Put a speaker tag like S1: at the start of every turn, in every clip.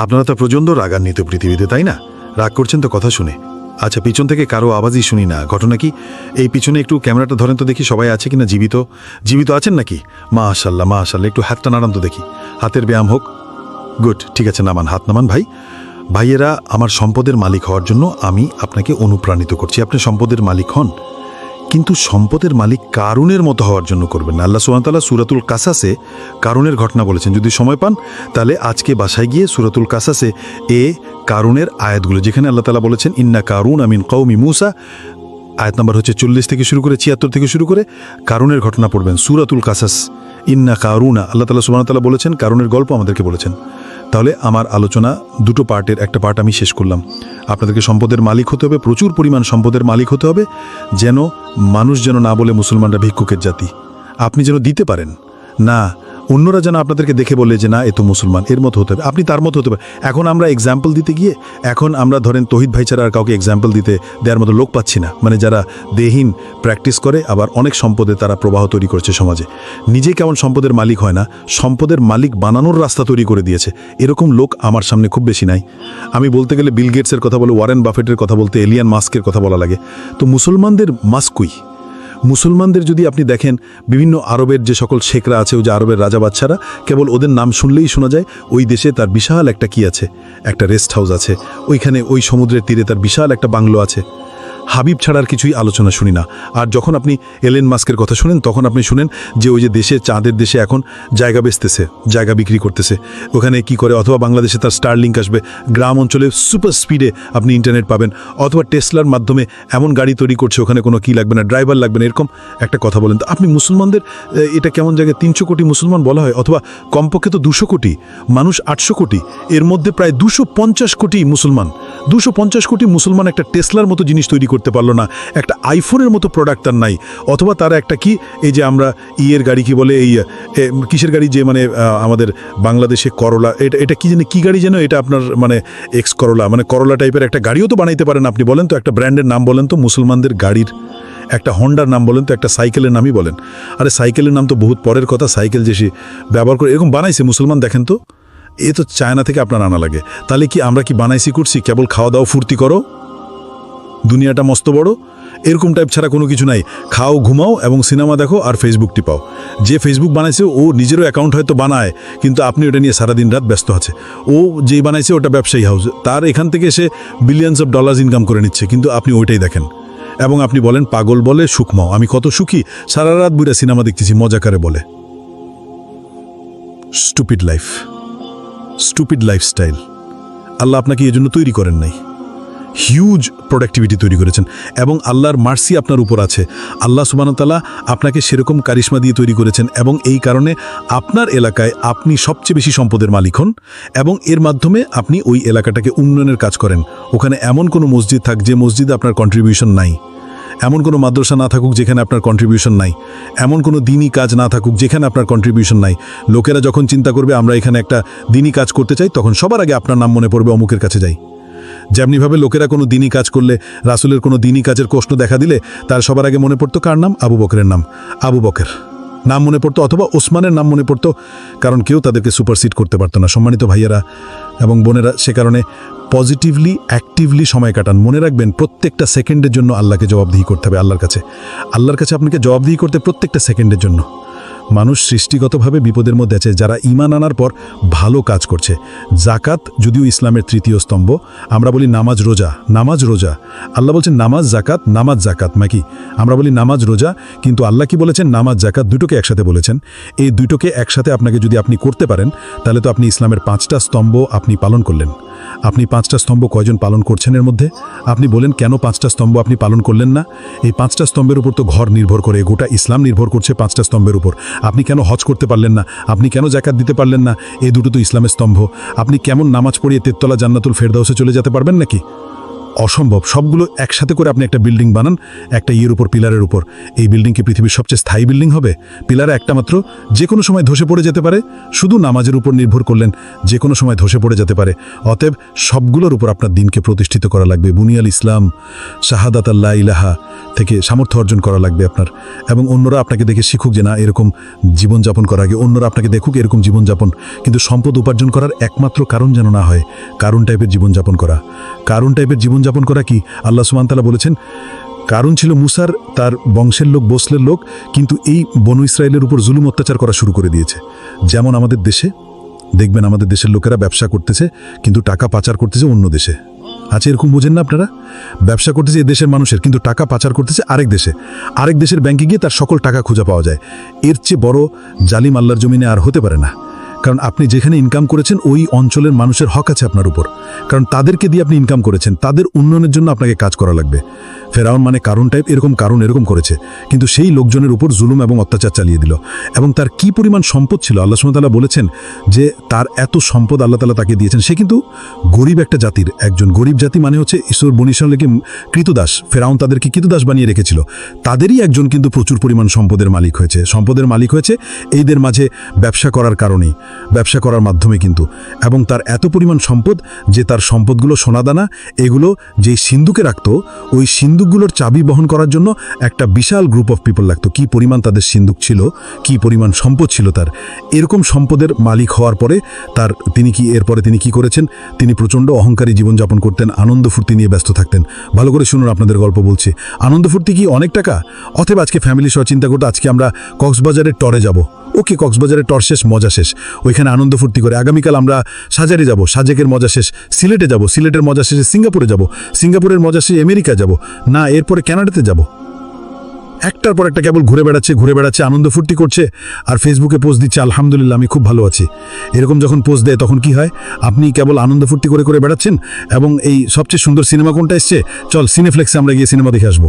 S1: আপনারা তো প্রচণ্ড রাগান্বিত পৃথিবীতে, তাই না? রাগ করছেন তো কথা শুনে। আচ্ছা পিছন থেকে কারও আওয়াজই শুনি না। ঘটনা কি? এই পিছনে একটু ক্যামেরাটা ধরেন তো দেখি সবাই আছে কিনা জীবিত। জীবিত আছেন নাকি? মা আশাল্লাহ মা আশাল্লাহ একটু হাতটা নাড়ান তো দেখি। হাতের ব্যায়াম হোক। গুড, ঠিক আছে, নামান, হাত নামান ভাই। ভাইয়েরা, আমার সম্পদের মালিক হওয়ার জন্য আমি আপনাকে অনুপ্রাণিত করছি। আপনি সম্পদের মালিক হন। কিন্তু সম্পদের মালিক কারুনের মতো হওয়ার জন্য করবেন না। আল্লাহ সুহামতাল্লাহ সুরাতুল কাসাসে কারুনের ঘটনা বলেছেন। যদি সময় পান, তাহলে আজকে বাসায় গিয়ে সুরাতুল কাসাসে এ কারুনের আয়াতগুলো, যেখানে আল্লাহ তালা বলেছেন, ইন্না কারুন আমিন কৌমি মুসা আয়াত নাম্বার হচ্ছে চল্লিশ থেকে শুরু করে ছিয়াত্তর থেকে শুরু করে কারুনের ঘটনা পড়বেন। সুরাতুল কাসাস, ইন্না কারুনা আল্লাহ তালা সুবাহ তাল্লাহ বলেছেন, কারুনের গল্প আমাদেরকে বলেছেন। তাহলে আমার আলোচনা দুটো পার্টের একটা পার্ট আমি শেষ করলাম। আপনাদেরকে সম্পদের মালিক হতে হবে, প্রচুর পরিমাণ সম্পদের মালিক হতে হবে, যেন মানুষ যেন না বলে মুসলমানরা ভিক্ষুকের জাতি। আপনি যেন দিতে পারেন। না অন্যরা যেন আপনাদেরকে দেখে বলে যে না, এ তো মুসলমান, এর মতো হতে হবে আপনি তার মতো হতে পারেন এখন আমরা এক্সাম্পল দিতে গিয়ে, এখন আমরা ধরেন তহিদ ভাই ছাড়া আর কাউকে এক্সাম্পল দিতে দেওয়ার মতো লোক পাচ্ছি না। মানে যারা দেহীন প্র্যাকটিস করে, আবার অনেক সম্পদে তারা প্রবাহ তৈরি করছে সমাজে। নিজে কেমন সম্পদের মালিক হয় না, সম্পদের মালিক বানানোর রাস্তা তৈরি করে দিয়েছে। এরকম লোক আমার সামনে খুব বেশি নাই। আমি বলতে গেলে বিল গেটসের কথা বলে ওয়ারেন বাফেটের কথা বলতে এলিয়ান মাস্কের কথা বলা লাগে। তো মুসলমানদের মাস্কুই মুসলমানদের যদি আপনি দেখেন, বিভিন্ন আরবের যে সকল শেখরা আছে, ওই যে আরবের রাজা বাচ্চারা কেবল ওদের নাম শুনলেই শোনা যায়, ওই দেশে তার বিশাল একটা কি আছে? একটা রেস্ট হাউস আছে। ওইখানে ওই সমুদ্রের তীরে তার বিশাল একটা বাংলো আছে। হাবিব ছাড়ার কিছুই আলোচনা শুনি না। আর যখন আপনি এলেন মাস্কের কথা শুনেন, তখন আপনি শুনেন যে ওই যে দেশে, চাঁদের দেশে এখন জায়গা বেচতেছে, জায়গা বিক্রি করতেছে। ওখানে কি করে? অথবা বাংলাদেশে তার স্টারলিংক আসবে। গ্রাম অঞ্চলে সুপার স্পিডে আপনি ইন্টারনেট পাবেন। অথবা টেসলার মাধ্যমে এমন গাড়ি তৈরি করছে, ওখানে কোনো কি লাগবে না ড্রাইভার লাগবে না, এরকম একটা কথা বলেন। তো আপনি মুসলমানদের এটা কেমন জায়গায় তিনশো কোটি মুসলমান বলা হয়? অথবা কমপক্ষে তো দুশো কোটি, মানুষ আটশো কোটি, এর মধ্যে প্রায় দুশো কোটি মুসলমান। দুশো কোটি মুসলমান একটা টেসলার মতো জিনিস তৈরি করতে পারল না। একটা আইফোনের মতো প্রোডাক্ট তার নাই। অথবা তারা একটা কি, এই যে আমরা ইয়ের গাড়ি কি বলে, এই কিসের গাড়ি যে মানে আমাদের বাংলাদেশে করলা এটা এটা কি জানি, কি গাড়ি যেন, এটা আপনার মানে এক্স করলা মানে করলা টাইপের একটা গাড়িও তো বানাইতে পারেন আপনি বলেন তো, একটা ব্র্যান্ডের নাম বলেন তো, মুসলমানদের গাড়ির, একটা হন্ডার নাম বলেন তো, একটা সাইকেলের নামই বলেন। আরে সাইকেলের নাম তো বহুত পরের কথা সাইকেল যে সে ব্যবহার করে, এরকম বানাইছে মুসলমান দেখেন তো? এ তো চায়না থেকে আপনার আনা লাগে। তাহলে কি আমরা কি বানাইছি, করছি? কেবল খাওয়া দাওয়া ফুর্তি করো? দুনিয়াটা মস্ত বড়, এরকম টাইপ ছাড়া কোনো কিছু নাই। খাও, ঘুমাও এবং সিনেমা দেখো আর ফেসবুক টিপাও যে ফেসবুক বানাইছে, ও নিজেরও অ্যাকাউন্ট হয়তো বানায়, কিন্তু আপনি ওটা নিয়ে সারাদিন রাত ব্যস্ত আছে। ও যেই বানাইছে, ওটা ব্যবসায়ী হাউস তার এখান থেকে সে বিলিয়ন্স অফ ডলার্স ইনকাম করে নিচ্ছে, কিন্তু আপনি ওইটাই দেখেন। এবং আপনি বলেন, পাগল বলে সুখমাও আমি কত সুখী, সারা রাত বুড়া সিনেমা দেখতেছি মজাকারে বলে। স্টুপিড লাইফ স্টুপিড লাইফস্টাইল আল্লাহ আপনাকে এই জন্য তৈরি করেন নাই। হিউজ প্রোডাক্টিভিটি তৈরি করেছেন এবং আল্লাহর মার্সি আপনার উপর আছে। আল্লাহ সুবানতাল্লাহ আপনাকে সেরকম কারিশ্মা দিয়ে তৈরি করেছেন এবং এই কারণে আপনার এলাকায় আপনি সবচেয়ে বেশি সম্পদের মালিক হন এবং এর মাধ্যমে আপনি ওই এলাকাটাকে উন্নয়নের কাজ করেন। ওখানে এমন কোনো মসজিদ থাক যে মসজিদে আপনার কন্ট্রিবিউশন নাই। এমন কোনো মাদ্রাসা না থাকুক যেখানে আপনার কন্ট্রিবিউশন নাই। এমন কোনো দিনই কাজ না থাকুক যেখানে আপনার কন্ট্রিবিউশন নাই। লোকেরা যখন চিন্তা করবে আমরা এখানে একটা দিনই কাজ করতে চাই, তখন সবার আগে আপনার নাম মনে পড়বে অমুকের কাছে যাই। যেমনিভাবে লোকেরা কোনো দিনই কাজ করলে, রাসুলের কোনো দিনই কাজের প্রশ্ন দেখা দিলে, তার সবার আগে মনে পড়তো কার নাম? আবু বকরের নাম। আবু বকের। নাম মনে পড়তো অথবা ওসমানের নাম মনে পড়তো, কারণ কেউ তাদেরকে সুপারসিড করতে পারতো না। সম্মানিত ভাইয়েরা এবং বোনেরা, সে কারণে পজিটিভলি, অ্যাক্টিভলি সময় কাটান। মনে রাখবেন, প্রত্যেকটা সেকেন্ডের জন্য আল্লাহকে জবাবদিহি করতে হবে আল্লাহর কাছে। আল্লাহর কাছে আপনাকে জবাবদিহি করতে প্রত্যেকটা সেকেন্ডের জন্য। মানুষ সৃষ্টিগতভাবে বিপদের মধ্যে আছে, যারা ইমান আনার পর ভালো কাজ করছে। জাকাত যদিও ইসলামের তৃতীয় স্তম্ভ, আমরা বলি নামাজ রোজা নামাজ রোজা। আল্লাহ বলছেন, নামাজ জাকাত নামাজ জাকাত। নাকি আমরা বলি, নামাজ রোজা। কিন্তু আল্লাহ কি বলেছেন? নামাজ জাকাত দুটোকে একসাথে বলেছেন। এই দুটোকে একসাথে আপনাকে যদি আপনি করতে পারেন, তাহলে তো আপনি ইসলামের পাঁচটা স্তম্ভ আপনি পালন করলেন। আপনি পাঁচটা স্তম্ভ কয়জন পালন করছেন এর মধ্যে? আপনি বলেন, কেন পাঁচটা স্তম্ভ আপনি পালন করলেন না? এই পাঁচটা স্তম্ভের উপর তো ঘর নির্ভর করে, গোটা ইসলাম নির্ভর করছে পাঁচটা স্তম্ভের উপর। আপনি কেন হজ করতে পারলেন না? আপনি কেন জাকাত দিতে পারলেন না? এই দুটো তো ইসলামের স্তম্ভ। আপনি কেমন নামাজ পড়িয়ে তেতলা জান্নাতুল ফেরদাউসে চলে যেতে পারবেন নাকি? অসম্ভব। সবগুলো একসাথে করে আপনি একটা বিল্ডিং বানান, একটা ইয়ের উপর, পিলারের উপর। এই বিল্ডিং কি পৃথিবীর সবচেয়ে স্থায়ী বিল্ডিং হবে? পিলারে একটা মাত্র, যে কোনো সময় ধসে পড়ে যেতে পারে। শুধু নামাজের উপর নির্ভর করলেন, যে কোনো সময় ধসে পড়ে যেতে পারে। অতএব সবগুলোর উপর আপনার দিনকে প্রতিষ্ঠিত করা লাগবে। বুনিয়াল ইসলাম, শাহাদাত আল্লাহ ইলাহা থেকে সামর্থ্য অর্জন করা লাগবে আপনার। এবং অন্যরা আপনাকে দেখে শিখুক যে না, এরকম জীবনযাপন করার আগে। অন্যরা আপনাকে দেখুক এরকম জীবনযাপন। কিন্তু সম্পদ উপার্জন করার একমাত্র কারণ যেন না হয়, কারণ টাইপের জীবনযাপন করা। কারণ টাইপের জীবনযাপন করা কি? আল্লাহ সুমানতালা বলেছেন, কারণ ছিল মুসার, তার বংশের লোক, বসলের লোক, কিন্তু এই বনু ইসরায়েলের উপর জুলুম অত্যাচার করা শুরু করে দিয়েছে। যেমন আমাদের দেশে, দেখবেন আমাদের দেশের লোকেরা ব্যবসা করতেছে, কিন্তু টাকা পাচার করতেছে অন্য দেশে। আচ্ছা এরকম বোঝেন না আপনারা? ব্যবসা করতেছে এ দেশের মানুষের, কিন্তু টাকা পাচার করতেছে আরেক দেশে। আরেক দেশের ব্যাংকে গিয়ে তার সকল টাকা খুঁজে পাওয়া যায়। এর চেয়ে বড় জালিম আল্লাহর জমিনে আর হতে পারে না। কারণ আপনি যেখানে ইনকাম করেছেন, ওই অঞ্চলের মানুষের হক আছে আপনার উপর। কারণ তাদেরকে দিয়ে আপনি ইনকাম করেছেন, তাদের উন্নয়নের জন্য আপনাকে কাজ করা লাগবে। ফেরাউন মানে কারণ টাইপ এরকম কারণ এরকম করেছে। কিন্তু সেই লোকজনের উপর জুলুম এবং অত্যাচার চালিয়ে দিল। এবং তার কি পরিমাণ সম্পদ ছিল? আল্লাহ সুমতাল্লাহ বলেছেন যে, তার এত সম্পদ আল্লাহ তালা তাকে দিয়েছেন। সে কিন্তু গরিব একটা জাতির, একজন গরিব জাতি মানে হচ্ছে ঈশ্বর বনিশালকে কৃতদাস। ফেরাউন তাদেরকে কৃতদাস বানিয়ে রেখেছিল। তাদেরই একজন কিন্তু প্রচুর পরিমাণ সম্পদের মালিক হয়েছে। সম্পদের মালিক হয়েছে। এইদের মাঝে ব্যবসা করার কারণেই। ব্যবসা করার মাধ্যমে কিন্তু। এবং তার এত পরিমাণ সম্পদ যে তার সম্পদগুলো সোনাদানা, এগুলো যেই সিন্ধুকে রাখত, ওই সিন্ধুকগুলোর চাবি বহন করার জন্য একটা বিশাল গ্রুপ অফ পিপল লাগতো। কি পরিমাণ তাদের সিন্ধুক ছিল, কি পরিমাণ সম্পদ ছিল তার। এরকম সম্পদের মালিক হওয়ার পরে তার তিনি কি, এরপরে তিনি কি করেছেন? তিনি প্রচণ্ড অহংকারী জীবনযাপন করতেন, আনন্দ ফুর্তি নিয়ে ব্যস্ত থাকতেন। ভালো করে শুনুন আপনাদের গল্প বলছি। আনন্দ ফুর্তি কি অনেক টাকা? অথবা আজকে ফ্যামিলি সহ চিন্তা করতে আজকে আমরা কক্সবাজারের টরে যাব। ওকে কক্সবাজারের টর শেষ, মজা শেষ। ওইখানে আনন্দ ফুর্তি করে আগামীকাল আমরা সাজারে যাব, সাজেকের মজা শেষ, সিলেটে যাব, সিলেটের মজা শেষে সিঙ্গাপুরে যাব, সিঙ্গাপুরের মজা শেষে আমেরিকা যাব, না এরপরে কানাডাতে যাব। একটার পর একটা কেবল ঘুরে বেড়াচ্ছে ঘুরে বেড়াচ্ছে, আনন্দ ফুর্তি করছে আর ফেসবুকে পোস্ট দিচ্ছে, আলহামদুলিল্লাহ, আমি খুব ভালো আছি। এরকম যখন পোস্ট দেয়, তখন কি হয়? আপনি কেবল আনন্দ ফুর্তি করে করে বেড়াচ্ছেন এবং এই সবচেয়ে সুন্দর সিনেমা কোনটা এসছে? চল সিনেফ্লেক্সে আমরা গিয়ে সিনেমা দেখে আসব।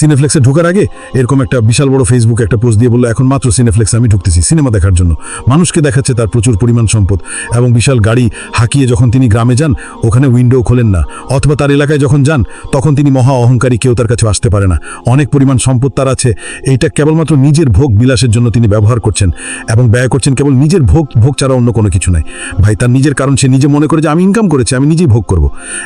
S1: সিনেফ্লেক্সে ঢোকার আগে এরকম একটা বিশাল বড় ফেসবুকে একটা পোস্ট দিয়ে বলল, এখন মাত্র সিনেফ্লেক্সে আমি ঢুকতেছি সিনেমা দেখার জন্য। মানুষকে দেখাচ্ছে তার প্রচুর পরিমাণ সম্পদ এবং বিশাল গাড়ি হাঁকিয়ে যখন তিনি গ্রামে যান, ওখানে উইন্ডো খোলেন না। অথবা তার এলাকায় যখন যান, তখন তিনি মহা অহংকারী, কেউ তার কাছে আসতে পারে না। অনেক পরিমাণ সম্পদ তার আছে, এইটা কেবলমাত্র নিজের ভোগ বিলাসের জন্য তিনি ব্যবহার করছেন এবং ব্যয় করছেন কেবল নিজের ভোগ ভোগ ছাড়া অন্য কোনো কিছু নাই। ভাই, তার নিজের কারণ সে নিজে মনে করে যে, আমি ইনকাম করেছি, আমি নিজেই ভোগ করব।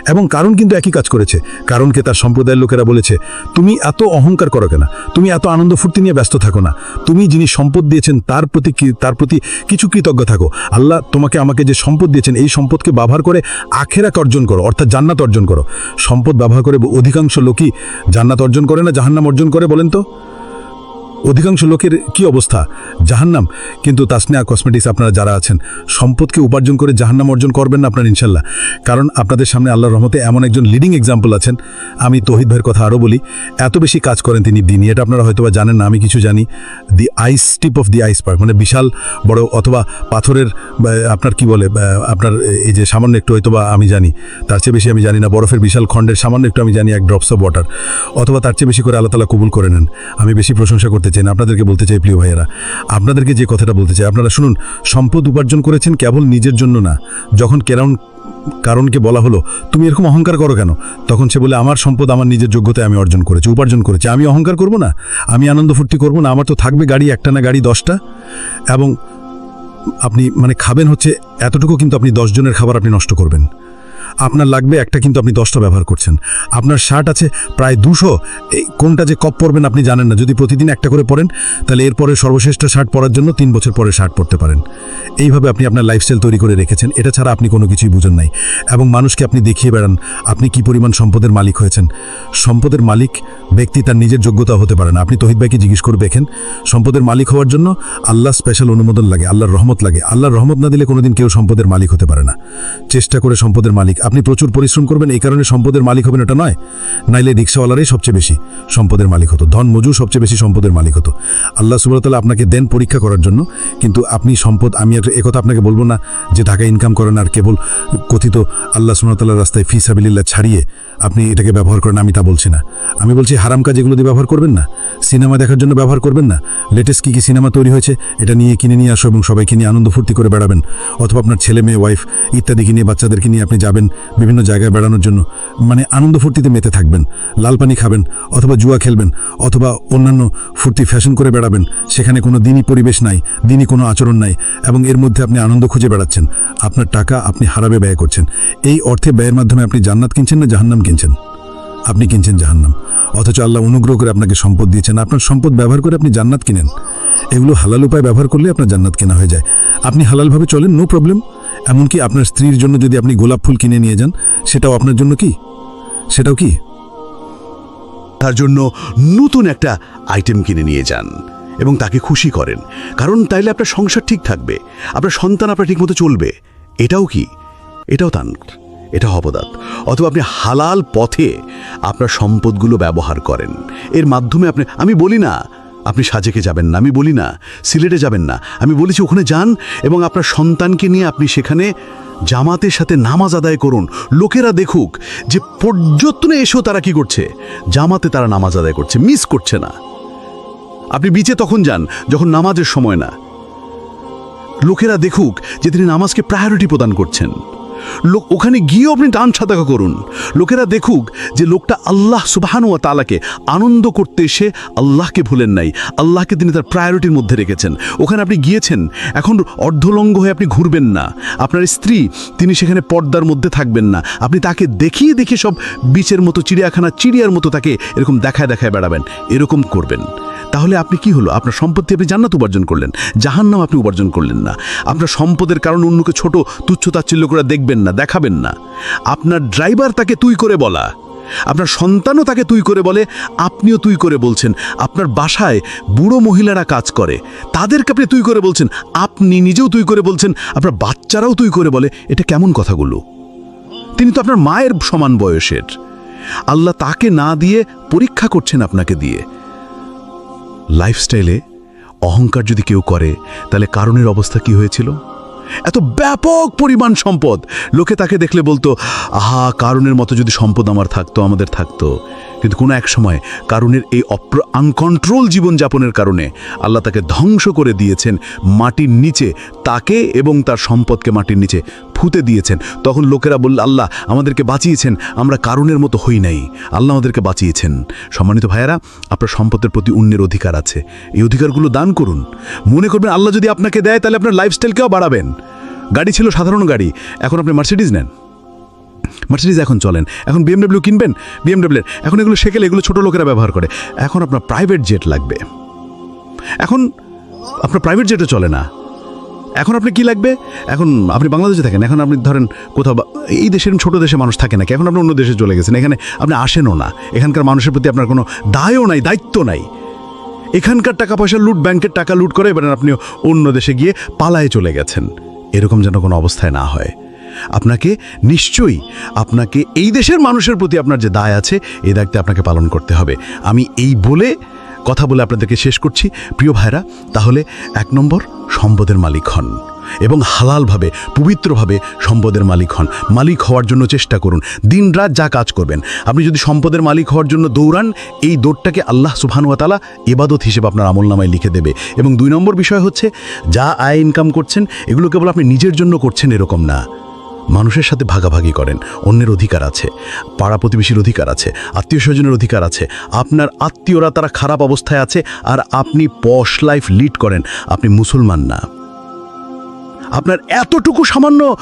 S1: এবং কারণ কিন্তু একই কাজ করেছে। কারণকে তার সম্প্রদায়ের লোকেরা বলেছে, তুমি এত অহংকার করো কেনা? তুমি এত আনন্দ ফুর্তি নিয়ে ব্যস্ত থাকো না। তুমি যিনি সম্পদ দিয়েছেন, তার প্রতি তার প্রতি কিছু কৃতজ্ঞ থাকো। আল্লাহ তোমাকে আমাকে যে সম্পদ দিয়েছেন, এই সম্পদকে ব্যবহার করে আখেরাক অর্জন করো, অর্থাৎ জান্নাত অর্জন করো। সম্পদ ব্যবহার করে অধিকাংশ লোকই জান্নাত অর্জন করে না, জাহান্নাম অর্জন করে বলেন তো? অধিকাংশ লোকের কি অবস্থা? জাহান্নাম। কিন্তু তাসনিয়া কসমেটিক্স আপনারা যারা আছেন, সম্পদকে উপার্জন করে জাহান্নাম অর্জন করবেন না আপনার, ইনশাল্লাহ। কারণ আপনাদের সামনে আল্লাহর রহমতে এমন একজন লিডিং এক্সাম্পল আছেন। আমি তহিদ ভাইয়ের কথা আরও বলি, এত বেশি কাজ করেন তিনি দিনই এটা আপনারা হয়তোবা জানেন না, আমি কিছু জানি। দি আইস tip of the ice park মানে বিশাল বড় অথবা পাথরের আপনার কি বলে আপনার এই যে সামান্য একটু হয়তোবা আমি জানি। তার চেয়ে বেশি আমি জানি না, বরফের বিশাল খণ্ডের সামান্য একটু আমি জানি, এক ড্রপস অফ ওয়াটার অথবা তার চেয়ে বেশি করে আল্লাহ তালা কবুল করে নেন। আমি বেশি প্রশংসা করতে চাই না আপনাদেরকে বলতে চাই, প্রিয় ভাইয়েরা, আপনাদেরকে যে কথাটা বলতে চাই, আপনারা শুনুন, সম্পদ উপার্জন করেছেন কেবল নিজের জন্য না। যখন কেরাউন কারণকে বলা হলো, তুমি এরকম অহংকার করো কেন? তখন সে বলে, আমার সম্পদ আমার নিজের যোগ্যতায় আমি অর্জন করেছি, উপার্জন করেছি। আমি অহংকার করব না? আমি আনন্দ ফুর্তি করব না? আমার তো থাকবে গাড়ি, একটা না গাড়ি, দশটা? এবং আপনি মানে খাবেন হচ্ছে, এতটুকু কিন্তু আপনি দশজনের খাবার আপনি নষ্ট করবেন। আপনার লাগবে একটা কিন্তু আপনি দশটা ব্যবহার করছেন। আপনার শার্ট আছে প্রায় দুশো। কোনটা যে কপ পরবেন আপনি জানেন না। যদি প্রতিদিন একটা করে পরেন, তাহলে এরপরে সর্বশ্রেষ্ঠ শার্ট পরার জন্য তিন বছর পরে শার্ট পরতে পারেন। এইভাবে আপনি আপনার লাইফস্টাইল তৈরি করে রেখেছেন। এটা ছাড়া আপনি কোনো কিছুই বুঝেন নাই। এবং মানুষকে আপনি দেখিয়ে বেড়ান, আপনি কি পরিমাণ সম্পদের মালিক হয়েছেন। সম্পদের মালিক ব্যক্তি তার নিজের যোগ্যতা হতে পারে না। আপনি তহিদ ভাইকে জিজ্ঞেস করে দেখেন, সম্পদের মালিক হওয়ার জন্য আল্লাহ স্পেশাল অনুমোদন লাগে, আল্লাহর রহমত লাগে। আল্লাহর রহমত না দিলে কোনোদিন কেউ সম্পদের মালিক হতে পারে না। চেষ্টা করে সম্পদের মালিক আপনি প্রচুর পরিশ্রম করবেন, এই কারণে সম্পদের মালিক হবেন এটা নয়। নাইলে রিক্সাওয়ালারাই সবচেয়ে বেশি সম্পদের মালিক হতো। ধন মজুর সবচেয়ে বেশি সম্পদের মালিক হতো। আল্লাহ সুবরতাল্লাহ আপনাকে দেন পরীক্ষা করার জন্য, কিন্তু আপনি সম্পদ, আমি আর একথা আপনাকে বলব না যে টাকা ইনকাম করেন আর কেবল কথিত আল্লাহ সুবরতাল্লাহ রাস্তায় ফি সাবিল্লাহ ছাড়িয়ে আপনি এটাকে ব্যবহার করেন, আমি তা বলছি না। আমি বলছি, হারাম কাজ এগুলো দিয়ে ব্যবহার করবেন না। সিনেমা দেখার জন্য ব্যবহার করবেন না। লেটেস্ট কী কী সিনেমা তৈরি হয়েছে, এটা নিয়ে কিনে নিয়ে আসো এবং সবাইকে নিয়ে আনন্দ ফুর্তি করে বেড়াবেন। অথবা আপনার ছেলে, মেয়ে ওয়াইফ ইত্যাদিকে নিয়ে, বাচ্চাদেরকে নিয়ে আপনি যাবেন বিভিন্ন জায়গায় বেড়ানোর জন্য। মানে আনন্দ ফুর্তিতে মেতে থাকবেন। লাল পানি খাবেন অথবা জুয়া খেলবেন অথবা অন্যান্য ফুর্তি ফ্যাশন করে বেড়াবেন। সেখানে কোনো দিনই পরিবেশ নাই, দিনই কোনো আচরণ নাই এবং এর মধ্যে আপনি আনন্দ খুঁজে বেড়াচ্ছেন। আপনার টাকা আপনি হারাবে ব্যয় করছেন। এই অর্থে ব্যয়ের মাধ্যমে আপনি জান্নাত কিনছেন না জাহান্নাম কিনছেন? আপনি কিনছেন জাহান্নাম। অথচ আল্লাহ অনুগ্রহ করে আপনাকে সম্পদ দিয়েছেন। আপনার সম্পদ ব্যবহার করে আপনি জান্নাত কিনেন। এগুলো হালাল উপায় ব্যবহার করলে আপনার জান্নাত কেনা হয়ে যায়। আপনি হালালভাবে চলেন নো প্রবলেম এমনকি আপনার স্ত্রীর জন্য যদি আপনি গোলাপ ফুল কিনে নিয়ে যান, সেটাও আপনার জন্য কি? সেটাও কি?
S2: তার জন্য নতুন একটা আইটেম কিনে নিয়ে যান এবং তাকে খুশি করেন। কারণ তাইলে আপনার সংসার ঠিক থাকবে, আপনার সন্তান আপনার ঠিকমতো চলবে। এটাও কি? এটাও তান, এটা হবদাত অথবা আপনি হালাল পথে আপনার সম্পদগুলো ব্যবহার করেন। এর মাধ্যমে আপনি, আমি বলি না আপনি সাজেকে যাবেন না, আমি বলি না, সিলেটে যাবেন না। আমি বলেছি ওখানে যান এবং আপনার সন্তানকে নিয়ে আপনি সেখানে জামাতের সাথে নামাজ আদায় করুন। লোকেরা দেখুক যে পর্যটনে এসেও তারা কি করছে। জামাতে তারা নামাজ আদায় করছে, মিস করছে না। আপনি বিচে তখন যান, যখন নামাজের সময় না। লোকেরা দেখুক যে তিনি নামাজকে প্রায়োরিটি প্রদান করছেন। লোক ওখানে গিয়েও আপনি ডান সাদাকা করুন। লোকেরা দেখুক যে লোকটা আল্লাহ সুবাহানু তালাকে আনন্দ করতে এসে আল্লাহকে ভুলেন নাই, আল্লাহকে তিনি তার প্রায়োরিটির মধ্যে রেখেছেন। ওখানে আপনি গিয়েছেন, এখন অর্ধলঙ্গ হয়ে আপনি ঘুরবেন না। আপনার স্ত্রী, তিনি সেখানে পর্দার মধ্যে থাকবেন না। আপনি তাকে দেখিয়ে দেখে সব বিচের মতো, চিড়িয়াখানা, চিড়িয়ার মতো তাকে এরকম দেখায় দেখায় বেড়াবেন। এরকম করবেন। তাহলে আপনি কি হলো? আপনার সম্পত্তি আপনি জান্নাত উপার্জন করলেন। জাহান্নাম আপনি উপার্জন করলেন না। আপনার সম্পদের কারণ অন্যকে ছোট তুচ্ছ তাচ্ছিল্য করে দেখবেন না, দেখাবেন না। আপনার ড্রাইভার তাকে তুই করে বলা। আপনার সন্তানও তাকে তুই করে বলে। আপনিও তুই করে বলছেন। আপনার বাসায় বুড়ো মহিলারা কাজ করে। তাদেরকে আপনি তুই করে বলছেন। আপনি নিজেও তুই করে বলছেন। আপনার বাচ্চারাও তুই করে বলে। এটা কেমন কথাগুলো? তিনি তো আপনার মায়ের সমান বয়সের। আল্লাহ তাকে না দিয়ে পরীক্ষা করছেন আপনাকে দিয়ে। লাইফস্টাইলে অহংকার যদি কেউ করে, তাহলে কারণের অবস্থা কি হয়েছিল? এত ব্যাপক পরিমাণ সম্পদ! লোকে তাকে দেখলে বলতো, আহা, কারণের মতো যদি সম্পদ আমার থাকতো, আমাদের থাকতো। কিন্তু কোনো এক সময় কারণের এই অপ্র আনকন্ট্রোল জীবনযাপনের কারণে আল্লাহ তাকে ধ্বংস করে দিয়েছেন, মাটির নিচে তাকে এবং তার সম্পদকে মাটির নিচে ফুতে দিয়েছেন। তখন লোকেরা বলল, আল্লাহ, আমাদেরকে বাঁচিয়েছেন, আমরা কারণের মতো হই নাই। আল্লাহ আমাদেরকে বাঁচিয়েছেন। সম্মানিত ভাইয়েরা, আপনার সম্পদের প্রতি অন্যের অধিকার আছে। এই অধিকারগুলো দান করুন। মনে করবেন, আল্লাহ যদি আপনাকে দেয়, তাহলে আপনার লাইফস্টাইলকেও বাড়াবেন। গাড়ি ছিল সাধারণ গাড়ি, এখন আপনি মার্সিডিজ নেন। মার্সিডিজ এখন চলেন। এখন বিএমডব্লিউ কিনবেন? বিএমডব্লিউ এখন এগুলো সেকেলে এগুলো ছোটো লোকেরা ব্যবহার করে। এখন আপনার প্রাইভেট জেট লাগবে। এখন আপনার প্রাইভেট জেটও চলে না। এখন আপনি কি লাগবে? এখন আপনি বাংলাদেশে থাকেন, এখন আপনি ধরেন কোথাও এই দেশের ছোট দেশে মানুষ থাকে নাকি এখন আপনি অন্য দেশে চলে গেছেন, এখানে আপনি আসেনও না। এখানকার মানুষের প্রতি আপনার কোনো দায়ও নাই দায়িত্ব নাই। এখানকার টাকা পয়সা লুট, ব্যাংকের টাকা লুট করে এবার আপনি অন্য দেশে গিয়ে পালায় চলে গেছেন। এরকম যেন কোনো অবস্থায় না হয়। আপনাকে নিশ্চয়ই আপনাকে এই দেশের মানুষের প্রতি আপনার যে দায় আছে, এই দায়িত্বে আপনাকে পালন করতে হবে। আমি এই বলে কথা বলে আপনাদেরকে শেষ করছি। প্রিয় ভাইরা তাহলে এক নম্বর, সম্পদের মালিক হন এবং হালালভাবে, পবিত্রভাবে সম্পদের মালিক হন। মালিক হওয়ার জন্য চেষ্টা করুন। দিনরাত যা কাজ করবেন। আপনি যদি সম্পদের মালিক হওয়ার জন্য দৌড়ান, এই দৌড়টাকে আল্লাহ সুবহানুয়াতালা এবাদত হিসেবে আপনার আমলনামায় লিখে দেবে। এবং দুই নম্বর বিষয় হচ্ছে, যা আয় ইনকাম করছেন, এগুলো কেবল আপনি নিজের জন্য করছেন এরকম না। মানুষের সাথে ভাগাভাগি করেন, অন্যের অধিকার আছে, পাড়া প্রতিবেশীর অধিকার আছে, আত্মীয় স্বজনের অধিকার আছে, আপনার আত্মীয়রা তারা খারাপ অবস্থায় আছে আর আপনি পশ লাইফ লিড করেন, আপনি মুসলমান না। আপনার এতটুকু সামান্য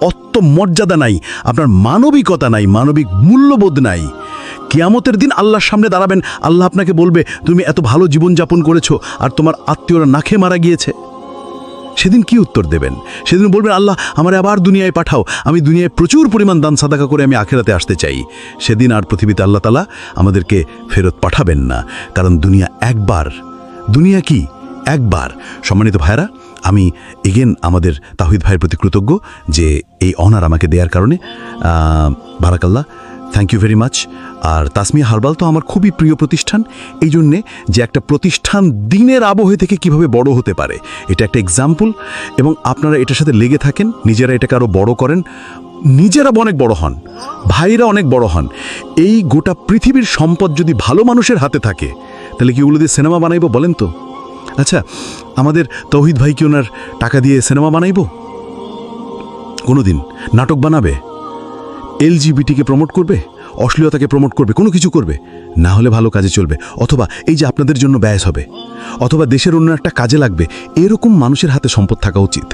S2: অত্য মর্যাদা নাই, আপনার মানবিকতা নাই, মানবিক মূল্যবোধ নাই। কিয়ামতের দিন আল্লাহর সামনে দাঁড়াবেন, আল্লাহ আপনাকে বলবে, তুমি এত ভালো জীবনযাপন করেছ আর তোমার আত্মীয়রা না খেয়ে মারা গিয়েছে। সেদিন কি উত্তর দেবেন? সেদিন বলবেন আল্লাহ আমার আবার দুনিয়ায় পাঠাও। আমি দুনিয়ায় প্রচুর পরিমাণ দান সাদাকা করে আমি আখেরাতে আসতে চাই। সেদিন আর পৃথিবীতে আল্লাহ তালা আমাদেরকে ফেরত পাঠাবেন না। কারণ দুনিয়া একবার দুনিয়া কি? একবার। সম্মানিত ভাইরা আমি এগেন আমাদের তাহিদ ভাইয়ের প্রতি কৃতজ্ঞ যে এই অনার আমাকে দেওয়ার কারণে আহ, বারাকাল্লাহ থ্যাংক ইউ ভেরি মাচ আর তাসমিয়া হারবাল তো আমার খুবই প্রিয় প্রতিষ্ঠান। এই জন্যে যে একটা প্রতিষ্ঠান দিনের আবহে থেকে কীভাবে বড় হতে পারে, এটা একটা এক্সাম্পল এবং আপনারা এটার সাথে লেগে থাকেন, নিজেরা এটাকে আরও বড় করেন। নিজেরা অনেক বড় হন ভাইরা অনেক বড় হন। এই গোটা পৃথিবীর সম্পদ যদি ভালো মানুষের হাতে থাকে, তাহলে কি ওগুলো দিয়ে সিনেমা বানাইবো বলেন তো? আচ্ছা আমাদের তৌহিদ ভাই কি ওনার টাকা দিয়ে সিনেমা বানাইবো? কোনো দিন নাটক বানাবে? এলজিবিটিকে প্রমোট করবে? অশ্লীলতাকে প্রমোট করবে? কোনো কিছু করবে? না হলে ভালো কাজে চলবে। অথবা এই যে আপনাদের জন্য ব্যয় হবে। অথবা দেশের অন্য একটা কাজে লাগবে। এরকম মানুষের হাতে সম্পদ থাকা উচিত।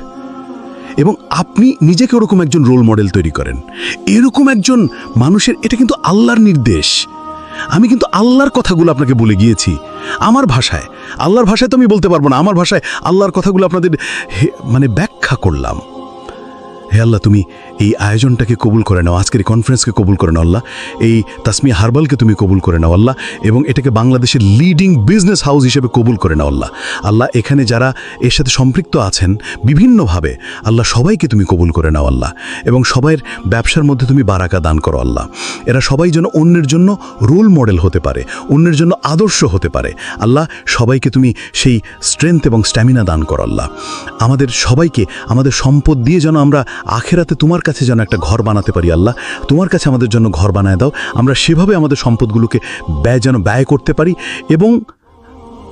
S2: এবং আপনি নিজেকে ওরকম একজন রোল মডেল তৈরি করেন। এরকম একজন মানুষের, এটা কিন্তু আল্লাহর নির্দেশ। আমি কিন্তু আল্লাহর কথাগুলো আপনাকে বলে গিয়েছি। আমার ভাষায়। আল্লাহর ভাষায় তো আমি বলতে পারব না। আমার ভাষায় আল্লাহর কথাগুলো আপনাদের মানে ব্যাখ্যা করলাম। হে আল্লাহ, তুমি এই আয়োজনটাকে কবুল করে নাও। আজকের এই কনফারেন্সকে কবুল করে নাও, আল্লাহ। এই তাসমিয়া হার্বালকে তুমি কবুল করে নাও, আল্লাহ। এবং এটাকে বাংলাদেশের লিডিং বিজনেস হাউস হিসেবে কবুল করে নাও, আল্লাহ। আল্লাহ, এখানে যারা এর সাথে সম্পৃক্ত আছেন, বিভিন্নভাবে, আল্লাহ, সবাইকে তুমি কবুল করে নাও, আল্লাহ। এবং সবাইয়ের ব্যবসার মধ্যে তুমি বারাকা দান করো, আল্লাহ। এরা সবাই যেন অন্যের জন্য রোল মডেল হতে পারে, অন্যের জন্য আদর্শ হতে পারে। আল্লাহ, সবাইকে তুমি সেই স্ট্রেংথ এবং স্ট্যামিনা দান করো, আল্লাহ। আমাদের সবাইকে, আমাদের সম্পদ দিয়ে যেন আমরা আখেরাতে তোমার কাছে যেন একটা ঘর বানাতে পারি, আল্লাহ। তোমার কাছে আমাদের জন্য ঘর বানায় দাও। আমরা সেভাবে আমাদের সম্পদগুলোকে ব্যয় যেন ব্যয় করতে পারি এবং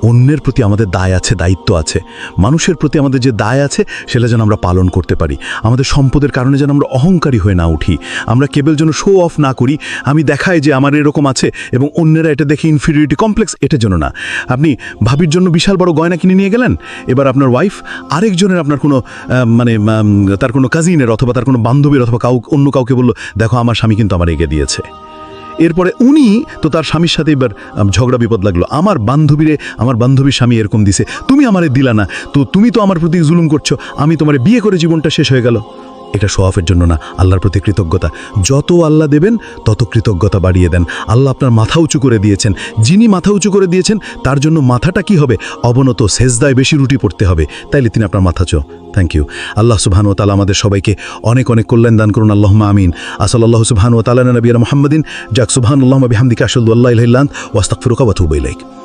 S2: অন্যের প্রতি আমাদের দায় আছে, দায়িত্ব আছে। মানুষের প্রতি আমাদের যে দায় আছে, সেটা যেন আমরা পালন করতে পারি। আমাদের সম্পদের কারণে যেন আমরা অহংকারী হয়ে না উঠি। আমরা কেবল যেন শো অফ না করি। আমি দেখাই যে আমার এরকম আছে এবং অন্যেরা এটা দেখে ইনফিরিয়রিটি কমপ্লেক্স এটা যেন না। আপনি ভাবির জন্য বিশাল বড় গয়না কিনে নিয়ে গেলেন? এবার আপনার ওয়াইফ আরেকজনের আপনার কোনো মানে তার কোনো কাজিনের অথবা তার কোনো বান্ধবীর অথবা কাউ, অন্য কাউকে বলল, দেখো, আমার স্বামী কিন্তু আমার এগিয়ে দিয়েছে। এরপরে উনি তো তার স্বামীর সাথে এবার ঝগড়া, বিপদ লাগল। আমার বান্ধবীরে, আমার বান্ধবীর স্বামী এরকম দিছে। তুমি আমারে দিলা না। তো তুমি তো আমার প্রতি জুলুম করছ। আমি তোমার বিয়ে করে জীবনটা শেষ হয়ে গেল। এটা শোয়াফের জন্য না, আল্লাহর প্রতি কৃতজ্ঞতা। যত আল্লাহ দেবেন, তত কৃতজ্ঞতা বাড়িয়ে দেন। আল্লাহ আপনার মাথা উঁচু করে দিয়েছেন। যিনি মাথা উঁচু করে দিয়েছেন, তার জন্য মাথাটা কি হবে? অবনত সেজদায় বেশি রুটি পড়তে হবে। তাইলে তিনি আপনার মাথা চো থ্যাংক ইউ আল্লাহ সুবহান ও তালা আমাদের সবাইকে অনেক অনেক কল্যাণ দান করুন আল্লাহ আমিন। আসল্লাহ সুবহান ও তালা নবীর মোহাম্মদিন। যাক সুবহান আল্লাহ বিহামদিকা আসল্লাহ ইহিল্লান ওয়াস্তাক ফিরুকা ওয়াতুবাইলাইক